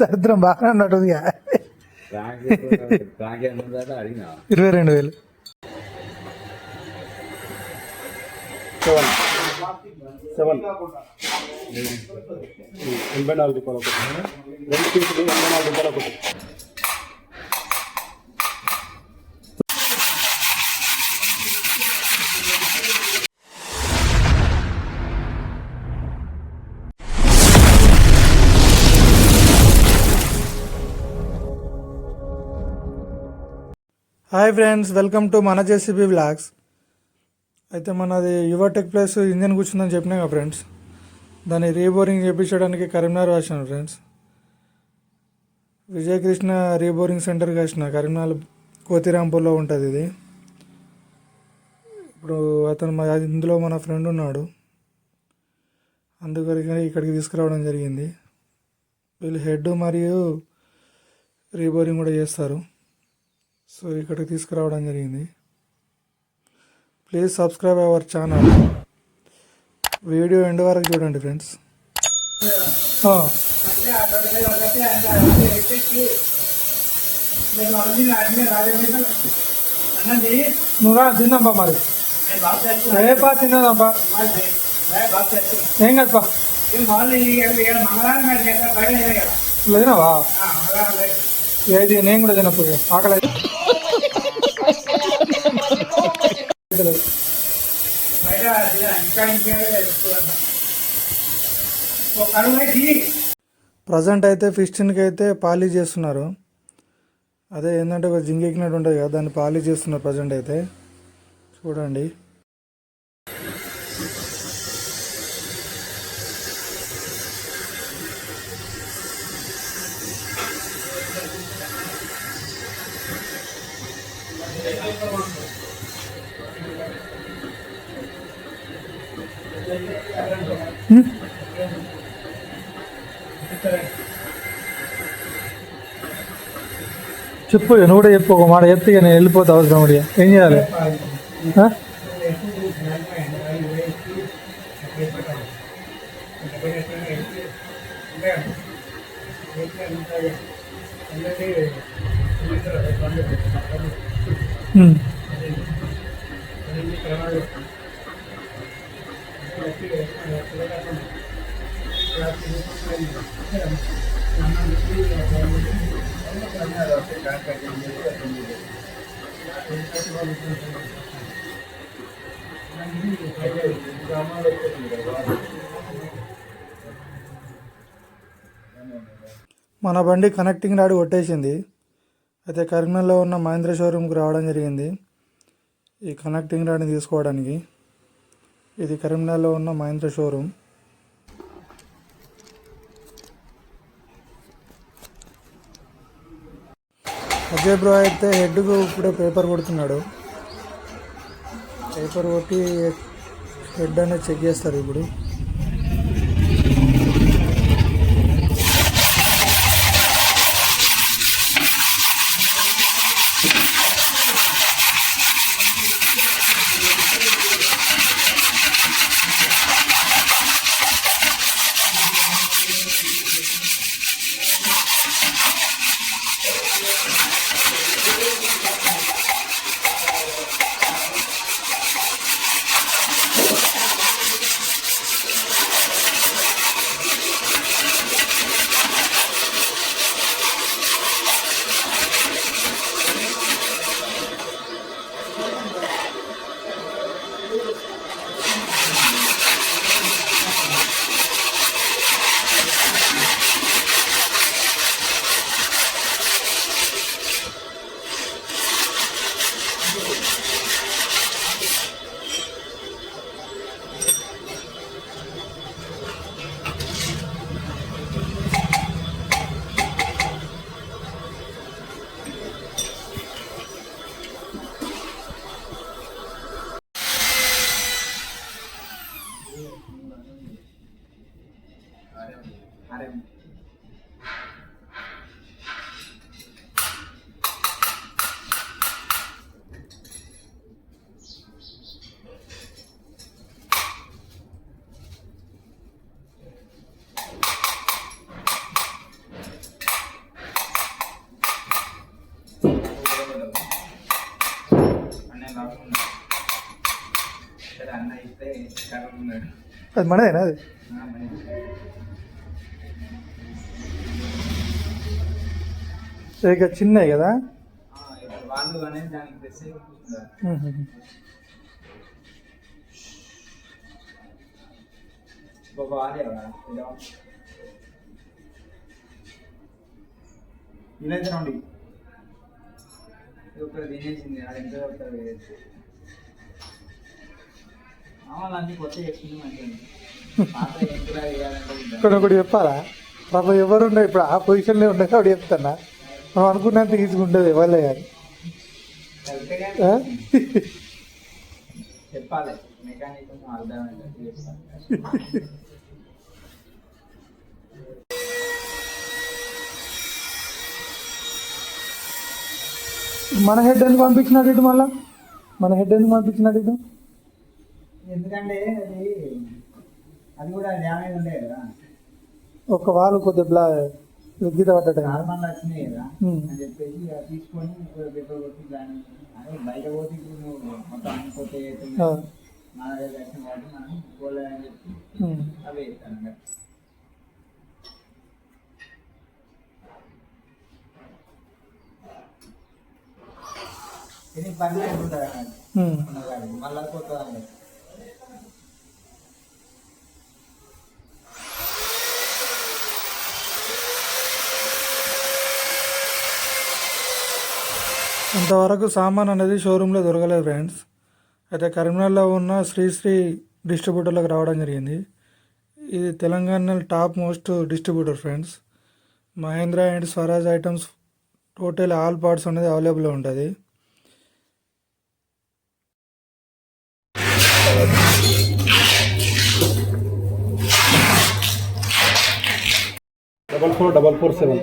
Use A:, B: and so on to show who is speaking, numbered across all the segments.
A: దరిద్రం బాగానే ఉన్నట్టుంది
B: ర్యాంక్ ర్యాంక్ ఎంత ఉందంటే అడిగినా
A: ఇరవై రెండు వేలు
C: సెవెన్ ఎనభై నాలుగు రూపాయలు ఒకటి రెండు పీసులు ఎనభై నాలుగు రూపాయలు ఒకటి
A: హాయ్ ఫ్రెండ్స్ వెల్కమ్ టు మన జేసీబీ బ్లాగ్స్ అయితే మనది యువటెక్ ప్లస్ ఇంజన్ కూర్చుందని చెప్పినా కదా ఫ్రెండ్స్? దాన్ని రీబోరింగ్ చేయించడానికి కరీంనగర్ వచ్చాను ఫ్రెండ్స్. విజయకృష్ణ రీబోరింగ్ సెంటర్కి వచ్చిన కరీంనగర్ కోతిరాంపూర్లో ఉంటుంది ఇది. ఇప్పుడు అతను మా ఇందులో మన ఫ్రెండ్ ఉన్నాడు. అందుకని ఇక్కడికి తీసుకురావడం జరిగింది. వీళ్ళు హెడ్ మరియు రీబోరింగ్ కూడా చేస్తారు. సో ఇక్కడికి తీసుకురావడం జరిగింది. Please subscribe our channel video end వరకు చూడండి ఫ్రెండ్స్ నువ్వు తిందాంపా మరి. రేపా తిన్నదాంపా. ఏం కదపా? ఏది నేను కూడా తినప్పుడు ఆకలి లేదు. ప్రజెంట్ అయితే ఫిస్టిన్కి అయితే పాలిష్ చేస్తున్నారు. అదే ఏంటంటే ఒక జింగెక్కినట్టు ఉంటుంది కదా దాన్ని పాలిష్ చేస్తున్నారు ప్రజెంట్ అయితే. చూడండి. చెప్పు నువ్వు కూడా చెప్పు ఒక మాట చెప్తే నేను వెళ్ళిపోతా అవసరం మరి ఏం చేయాలి? ఆ? మన బండి కనెక్టింగ్ రాడ్ కొట్టేసింది. అయితే కరీంనగర్లో ఉన్న మహేంద్ర షోరూమ్కి రావడం జరిగింది. ఈ కనెక్టింగ్ రాడ్ని తీసుకోవడానికి. ఇది కరీంనగర్లో ఉన్న మహేంద్ర షోరూమ్. అజయ్ బ్రో అయితే హెడ్కు ఇప్పుడే పేపర్ కొడుతున్నాడు. పేపర్ కొట్టి హెడ్ అనేది చెక్ చేస్తారు ఇప్పుడు. అది మనదేనా అది? ఇక చిన్నవి కదా?
C: ఇదైతే రండి
B: ఇప్పుడు తినేసింది. అది ఎంత
A: ఇక్కడ ఒకటి చెప్పాలా? పాప ఎవరు ఉండవు ఇప్పుడు ఆ పొజిషన్లో ఉండగా ఒకటి చెప్తానా మనం అనుకున్నంత ఈజీగా ఉండదు ఎవరే కానీ?
B: చెప్పాలి. మెకానిక్
A: మన హెడ్ ఎందుకు పంపించినట్టు ఇటు మళ్ళా? మన హెడ్ ఎందుకు పంపించినట్టు ఇటు?
B: ఎందుకంటే అది అది కూడా డ్యామేజ్ ఉండే కదా
A: ఒక వాళ్ళు కొద్దిగా బ్లా పడ్డట్టు కదా
B: నార్మల్ వచ్చినాయి కదా. అని చెప్పేసి తీసుకొని పెట్రోల్ కొట్టి దాన్ని అదే బయట పోతే ఇప్పుడు నువ్వు మొత్తం
A: ఆ.
B: మన దగ్గర వచ్చిన కాబట్టి మనం పోలేదని చెప్పి. అవే ఇస్తాను ఇది పర్మనెంట్ ఉంటుంది. మళ్ళా కొత్త
A: అంతవరకు సామాన్ అనేది షోరూంలో దొరకలేదు ఫ్రెండ్స్ అయితే కరీంనగర్లో ఉన్న శ్రీశ్రీ డిస్ట్రిబ్యూటర్లకు రావడం జరిగింది. ఇది Telangana top most distributor friends Mahindra and Swaraj items total all parts అనేది అవైలబుల్లో ఉంటుంది.
C: Double four double four seven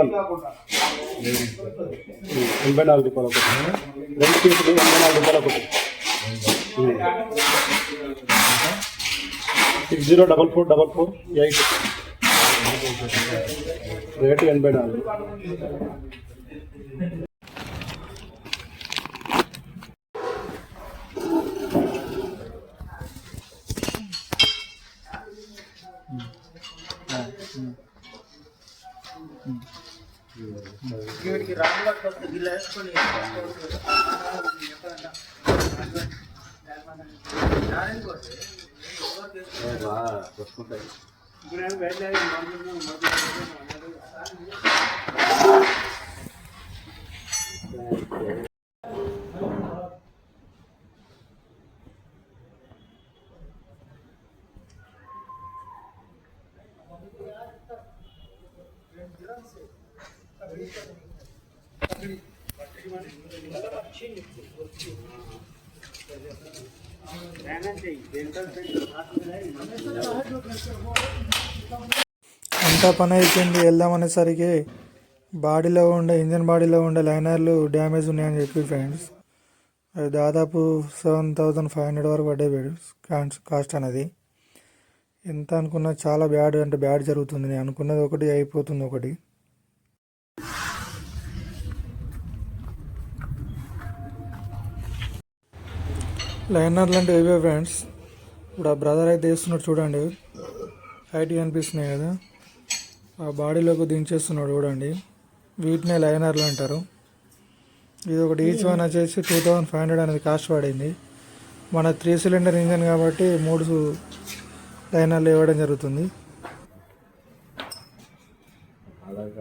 C: seven ఎనభై నాలుగు రూపాయలు ఒకటి రెండు పీసులు ఎనభై నాలుగు రూపాయలు ఒకటి six zero double four double four eight rate ఎనభై నాలుగు
B: కొట్టుకుంటాయి
A: అంతా పని అయిపోయింది వెళ్దాం అనేసరికి బాడీలో ఉండే ఇంజన్ బాడీలో ఉండే లైనర్లు డ్యామేజ్ ఉన్నాయని చెప్పి ఫ్రెండ్స్. అది దాదాపు సెవెన్ థౌజండ్ ఫైవ్ హండ్రెడ్ వరకు పడ్డాయి ఫ్రెండ్స్ కాస్ట్ కాస్ట్ అనేది. ఎంత అనుకున్నా చాలా బ్యాడ్ అంటే బ్యాడ్ జరుగుతుంది. నేను అనుకున్నది ఒకటి అయిపోతుంది ఒకటి. లైనర్లు అంటే ఇవే ఫ్రెండ్స్? ఇప్పుడు ఆ బ్రదర్ అయితే వేస్తున్నాడు చూడండి. హైట్ కనిపిస్తున్నాయి కదా. ఆ బాడీలోకి దించేస్తున్నాడు చూడండి. వీటినే లైనర్లు అంటారు. ఇది ఒకటి ఈచ్ వన్ వచ్చేసి టూ థౌజండ్ ఫైవ్ హండ్రెడ్ అనేది కాస్ట్ పడింది. మన త్రీ సిలిండర్ ఇంజన్ కాబట్టి మూడు లైనర్లు ఇవ్వడం జరుగుతుంది.
B: ఆధార్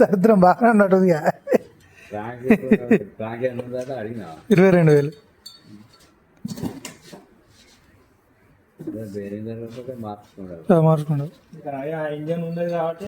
A: దరిద్రం బాగానే ఉన్నట్టుంది ఇరవై రెండు వేలు.
D: వేరే